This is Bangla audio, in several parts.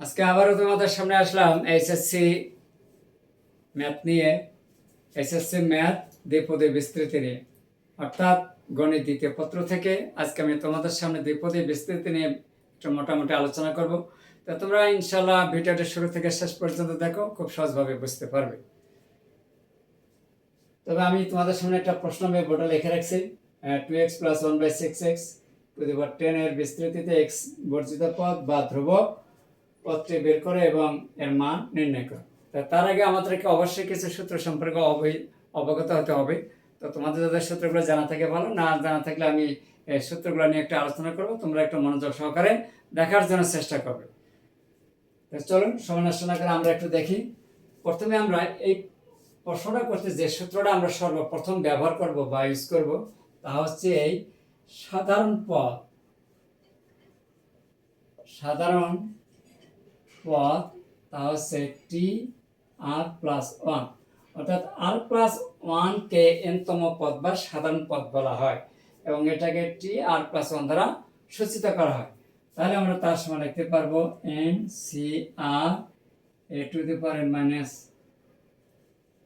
আজকে আবারও তোমাদের সামনে আসলাম এইচএসসি ম্যাথ নিয়ে। এইচএসসি ম্যাথ দ্বিপদী বিস্তৃতি নিয়ে। অর্থাৎ গণিত দ্বিতীয় পত্র থেকে আজকে আমি তোমাদের সামনে দ্বিপদী বিস্তৃতি নিয়ে একটু মোটামুটি আলোচনা করব। তো তোমরা ইনশাল্লাহ ভিডিওটা শুরু থেকে শেষ পর্যন্ত দেখো, খুব সহজভাবে বুঝতে পারবে। তবে আমি তোমাদের সামনে একটা প্রশ্ন আমি বোর্ডে লিখে রাখছি। Two x plus one by six x ten এর বিস্তৃতিতে এক্স বর্জিত পদ বা ধ্রুবক পদটি বের করে এবং এর মান নির্ণয় করে। তা তার আগে আমাদেরকে অবশ্যই কিছু সূত্র সম্পর্কে অবৈ- অবগত হতে হবে। তো তোমাদের যাদের সূত্রগুলো জানা থাকে ভালো, না জানা থাকলে আমি সূত্রগুলো নিয়ে একটা আলোচনা করব। তোমরা একটু মনোযোগ সহকারে দেখার জন্য চেষ্টা করবে। চলুন সমালোচনা করে আমরা একটু দেখি। প্রথমে আমরা এই প্রশ্নটা করতে যে সূত্রটা আমরা সর্বপ্রথম ব্যবহার করব বা ইউজ করব, তা হচ্ছে এই সাধারণ পদ। সাধারণ পদ তা হচ্ছে টি আর প্লাস ওয়ান অর্থাৎ আর প্লাস ওয়ানকে এনতম পদ বা সাধারণ পদ বলা হয় এবং এটাকে টি আর প্লাস ওয়ান দ্বারা সূচিত করা হয়। তাহলে আমরা তার সময় লিখতে পারব n C r a to the power n minus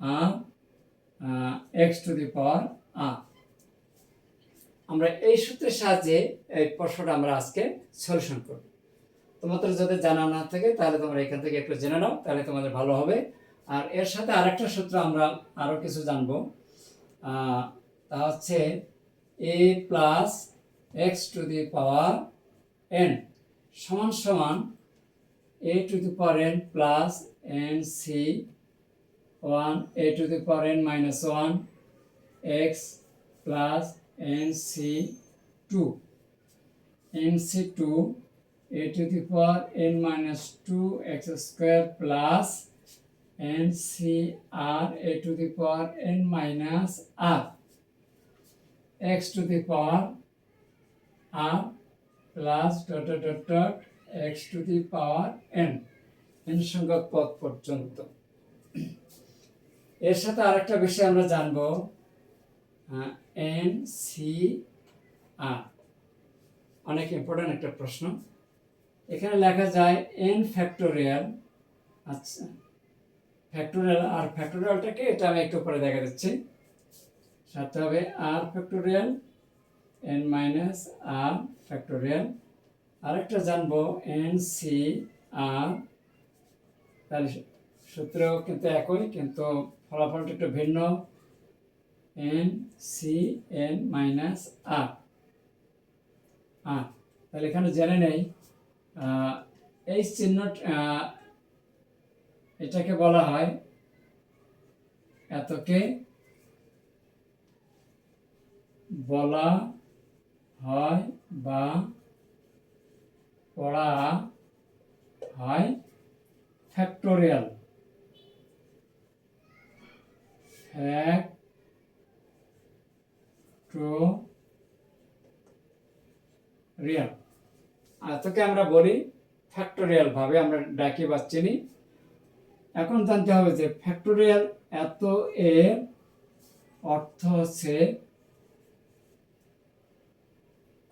r x to the power r আমরা এই সূত্রের সাহায্যে এই প্রশ্নটা আমরা আজকে সলিউশন করব। তোমাদের যদি জানা না থাকে, তাহলে তোমরা এখান থেকে একটু জেনে নাও, তাহলে তোমাদের ভালো হবে। আর এর সাথে আরেকটা সূত্র আমরা আরও কিছু জানব। তা হচ্ছে a plus x to the power n সমান সমান a to the power n plus n C one, a to the power n minus one, x plus n C two. N C two a to the power n minus 2 x square plus n c r a to the power n minus r x to the power r plus dot dot dot dot x to the power n n সংখ্যক পদ পর্যন্ত এর সাথে আরেকটা বিষয় আমরা জানব এন সি আর অনেক ইম্পর্টেন্ট একটা প্রশ্ন এখানে লেখা যায় এন ফ্যাক্টোরিয়াল আচ্ছা ফ্যাক্টোরিয়াল আর ফ্যাক্টোরিয়ালটাকে এটা আমি একটু পরে দেখা দিচ্ছি। সাথে হবে r factorial n minus r factorial আরেকটা জানব এন সি আর তাহলে সূত্র কিন্তু একই, কিন্তু ফলাফলটা একটু ভিন্ন। N C n minus r r তাহলে এখানে জেনে নেই। এই চিহ্ন এটাকে বলা হয় এতকে বলা হয় বা পড়া হয় ফ্যাক্টোরিয়াল। এতকে আমরা বলি ফ্যাক্টোরিয়াল ভাবে আমরা ডাকি বা চিনি। এখন জানতে হবে যে ফ্যাক্টোরিয়াল এত এর অর্থ হচ্ছে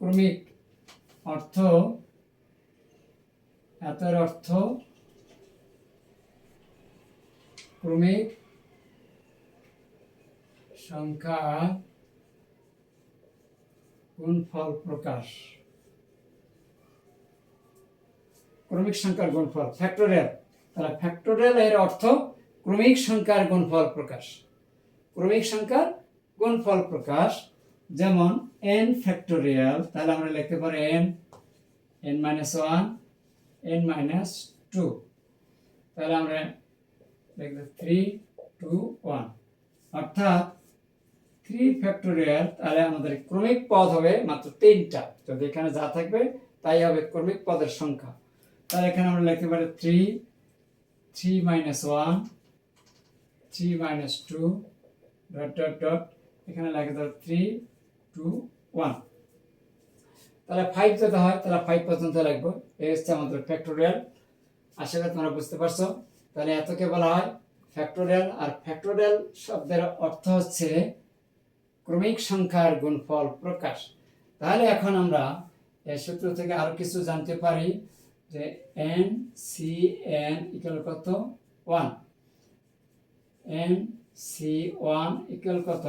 ক্রমিক অর্থ। এতের অর্থ ক্রমিক সংখ্যা গুণফল প্রকাশ। ক্রমিক সংখ্যার গুণফল ফ্যাক্টোরিয়াল। তাহলে ফ্যাক্টোরিয়াল এর অর্থ ক্রমিক সংখ্যার গুণফল প্রকাশ। ক্রমিক সংখ্যার গুণফল প্রকাশ, যেমন এন ফ্যাক্টোরিয়াল, তাহলে আমরা লিখতে পারি n n minus one n minus two তাহলে আমরা লিখব থ্রি টু ওয়ান অর্থাৎ থ্রি ফ্যাক্টোরিয়াল, তাহলে আমাদের ক্রমিক পদ হবে মাত্র তিনটা। যদি এখানে যা থাকবে, তাই হবে ক্রমিক পদের সংখ্যা। তাহলে এখানে আমরা লিখতে পারি three three minus one three minus two dot dot dot এখানে লেখা ধর থ্রি টু ওয়ান তাহলে ফাইভ যদি হয়, তাহলে ফাইভ পর্যন্ত লাগবে এই হচ্ছে আমাদের ফ্যাক্টোরিয়াল আশা করি তোমরা বুঝতে পারছ। তাহলে এতকে বলা হয় ফ্যাক্টোরিয়াল আর ফ্যাক্টোরিয়াল শব্দের অর্থ হচ্ছে ক্রমিক সংখ্যার গুণফল প্রকাশ। তাহলে এখন আমরা এই সূত্র থেকে আরও কিছু জানতে পারি। এন, সি, এন ইকুয়াল কত? One n, C one equal কত?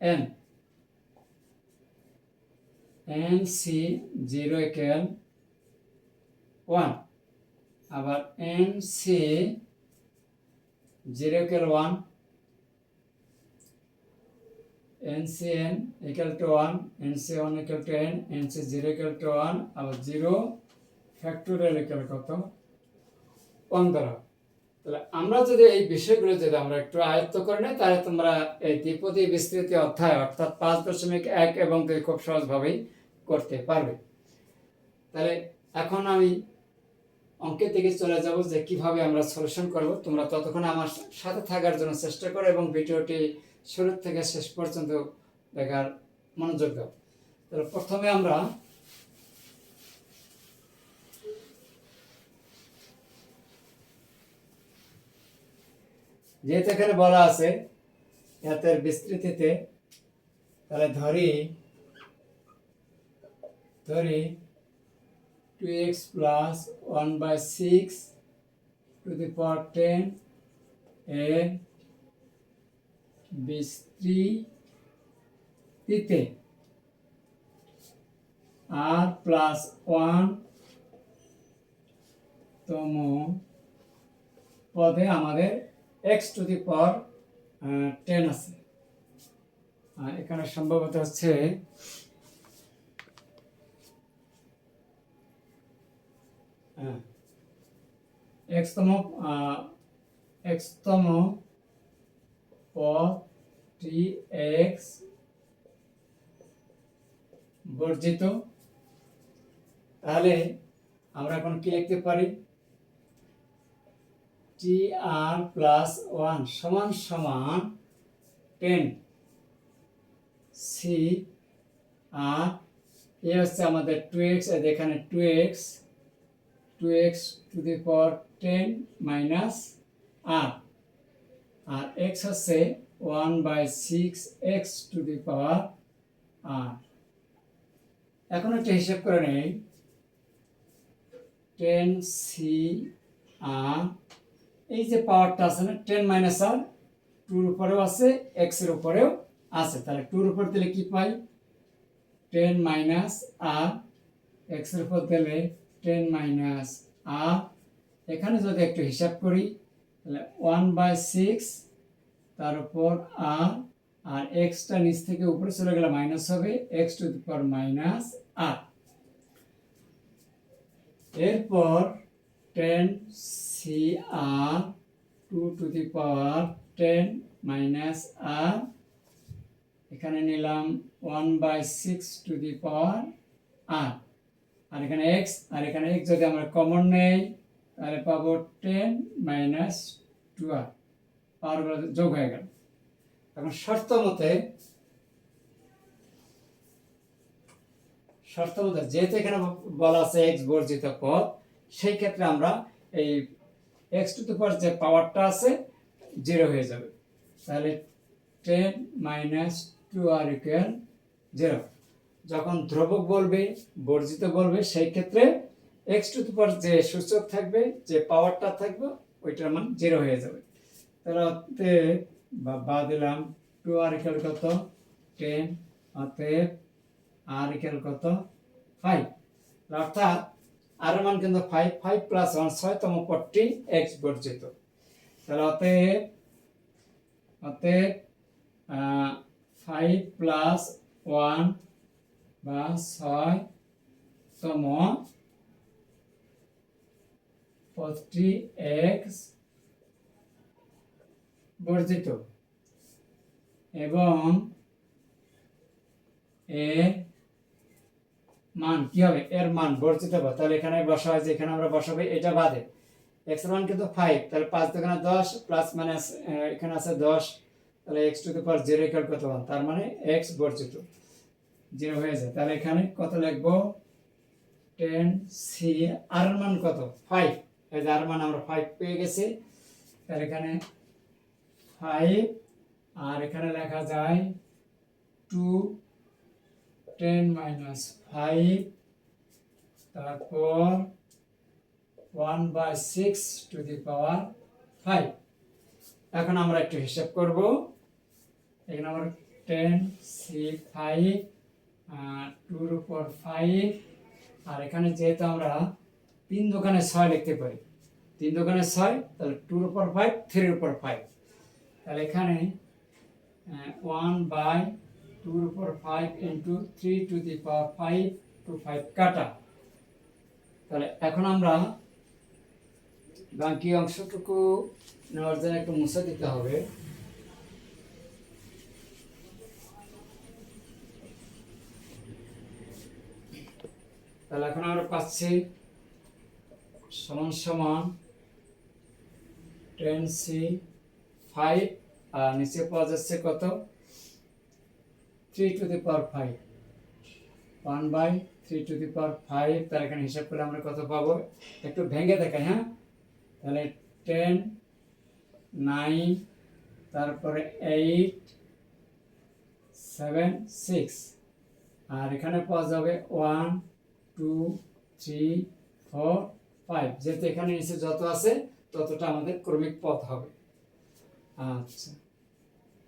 N n, C zero equal one আবার n, C zero equal one NCN equal to 1, NC1 equal to n, NC0 equal to 1, আবার 0 ফ্যাক্টোরিয়াল equal কত? 1 দ্বারা। তাহলে আমরা যদি এই বিষয়গুলো যদি আমরা একটু আয়ত্ত করে নিই তাহলে তোমরা এই দ্বিপদী বিস্তৃতি অধ্যায় অর্থাৎ পাঁচ দশমিক এক এবং দুই খুব সহজভাবেই করতে পারবে। তাহলে এখন আমি অঙ্কের দিকে চলে যাব যে কীভাবে আমরা সলিউশন করব। তোমরা ততক্ষণ আমার সাথে থাকার জন্য চেষ্টা করো এবং ভিডিওটি শুরু থেকে শেষ পর্যন্ত দেখার মনোযোগ দাও। তাহলে প্রথমে আমরা যেহেতু এখানে বলা আছে এতের বিস্তৃতিতে, তাহলে ধরি ধরি two x plus one by six to the power ten এর বিস্তৃতিতে। আর প্লাস ওয়ান তম পদে আমাদের এক্স টু দি পর টেন আছে। এখানে সম্ভবত হচ্ছে এক্সতম এক্সতম টি এক্স বর্জিত। তাহলে আমরা এখন কি লিখতে পারি? টি আর প্লাস ওয়ান সমান সমান টেন সি আর এ হচ্ছে আমাদের টু এক্স এখানে two x two x to the power ten minus r R x হচ্ছে one by six x to the power r এখন একটা হিসাব করে নেই। টেন সি আর এই যে পাওয়ারটা আছে না টেন মাইনাস আর টুর উপরেও আছে এক্সের উপরেও আছে। তাহলে টুর উপর দিলে কি পাই? টেন মাইনাস আর এক্সের উপর দিলে টেন মাইনাস আর এখানে যদি একটু হিসাব করি তাহলে ওয়ান বাই সিক্স তার উপর আর আর এক্সটা নিচ থেকে উপরে চলে গেলে মাইনাস হবে x to the power minus r এরপর ten C r two to the power ten minus r এখানে নিলাম one by six to the power r আর এখানে এক্স আর এখানে এক্স যদি আমরা কমন নেই তাহলে পাবো টেন মাইনাস টু আর পাওয়ারগুলো যোগ হয়ে গেল। এখন শর্ত মতে শর্ত মতে যেহেতু এখানে বলা আছে এক্স বর্জিত পদ সেই ক্ষেত্রে আমরা এই এক্স টু দি পাওয়ার যে পাওয়ারটা আছে জিরো হয়ে যাবে। তাহলে ten minus two r equal zero যখন ধ্রুবক বলবে, বর্জিত বলবে, সেই ক্ষেত্রে এক্স টু দি যে সূচক থাকবে, যে পাওয়ারটা থাকবে, ওইটার মান জিরো হয়ে যাবে। তাহলে বা বা দিলাম টু আর ইকুয়াল কত? টেন অতএব আর ইকুয়াল কত? ফাইভ অর্থাৎ আর মান কিন্তু ফাইভ ফাইভ প্লাস ওয়ান ছয়তম পদটি এক্স বর্জিত। তাহলে অতএব অতএব ফাইভ প্লাস ওয়ান বা ছয়তম পদটি এক্স বর্জিত এবং এর মান, কি হবে? এর মান বর্জিত হবে। তাহলে এখানে বসা হয় যে এখানে আমরা বসাবো, এটা বাদে। এক্স মান কিন্তু ফাইভ তাহলে পাঁচ দোকানে দশ প্লাস মাইনাস এখানে আছে দশ, তাহলে x to the power zero equal কত ওয়ান তার মানে এক্স বর্জিত। জিরো হয়ে যায়। তাহলে এখানে কত লিখব? টেন সি আর মান কত? ফাইভ এই যে আর মান আমরা ফাইভ পেয়ে গেছি। তাহলে এখানে ফাইভ আর এখানে লেখা যায় টু টেন মাইনাস ফাইভ তারপর one by six to the power five এখন আমরা একটু হিসাব করব। এখানে আমরা টেন সি ফাইভ টুর উপর ফাইভ আর এখানে যেহেতু আমরা তিন দোকানে ছয় লিখতে পারি তিন দোকানে ছয়, তাহলে টুর উপর ফাইভ থ্রির উপর ফাইভ তাহলে এখানে ওয়ান বাই টুর উপর five into three to the power five two five কাটা। তাহলে এখন আমরা বাকি অংশটুকু নেওয়ার জন্য একটু মুছে দিতে হবে। তাহলে এখন আমরা পাচ্ছি সমান সমান টেন সি ফাইভ আর নিচে পাওয়া যাচ্ছে কত? Three to the power five one by three to the power five তার এখানে হিসাব করলে আমরা কত পাবো? একটু ভেঙে দেখাই হ্যাঁ? তাহলে টেন নাইন তারপরে এইট সেভেন সিক্স আর এখানে পাওয়া যাবে one two three four five যেহেতু এখানে নিচে যত আছে, ততটা আমাদের ক্রমিক পথ হবে। আচ্ছা।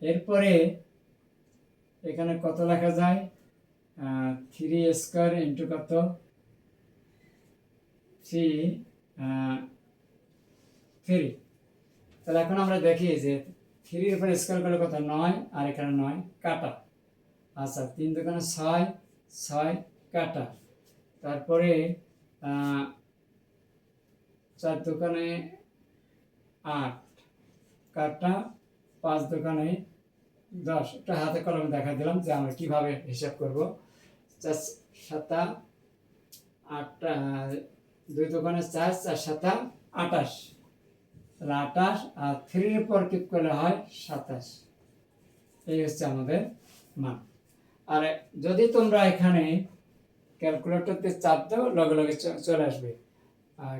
এরপরে এখানে কত লেখা যায়? থ্রি স্কোয়ার ইন্টু কত? থ্রি থ্রি তাহলে এখন আমরা দেখি যে থ্রির উপরে স্কোয়ার করলে কত? নয়, আর এখানে নয়, কাটা। আচ্ছা তিন দোকানে ছয় ছয়, কাটা। তারপরে চার দোকানে আট কাটা পাঁচ দোকানে দশ। একটা হাতে কলমে দেখা দিলাম যে আমরা কীভাবে হিসাব করব। চার সাতা আটটা, দুই দোকানে চার চার সাতা আটাশ। তাহলে আটাশ আর থ্রির পর কিপ করলে হয় সাতাশ। এই হচ্ছে আমাদের মান। আর যদি তোমরা এখানে ক্যালকুলেটরতে চাপ দাও, লগে লগে চলে আসবে।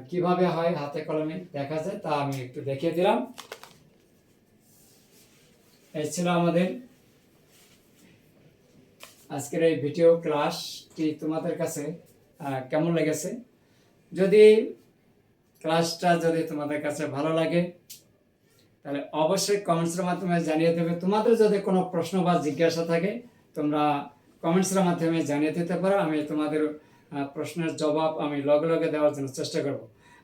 কীভাবে হয় হাতে কলমে দেখা যায় তা আমি একটু দেখিয়ে দিলাম। এই ছিল আমাদের আজকের এই ভিডিও ক্লাসটি তোমাদের কাছে কেমন লেগেছে? যদি ক্লাসটা যদি তোমাদের কাছে ভালো লাগে, তাহলে অবশ্যই কমেন্টসের মাধ্যমে জানিয়ে দেবে। তোমাদের যদি কোনো প্রশ্ন বা জিজ্ঞাসা থাকে, তোমরা কমেন্টসের মাধ্যমে জানিয়ে দিতে পারো, আমি তোমাদের প্রশ্নের জবাব আমি লগে লগে দেওয়ার জন্য চেষ্টা করব।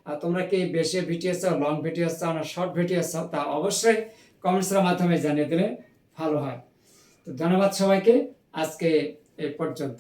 আর তোমরা কি বেশি ভিডিও চাও লং ভিডিও চাও না শর্ট ভিডিও চাও, তা অবশ্যই কমেন্টসের মাধ্যমে জানিয়ে দিলে ভালো হয়। তো ধন্যবাদ সবাইকে, আজকে এ পর্যন্ত।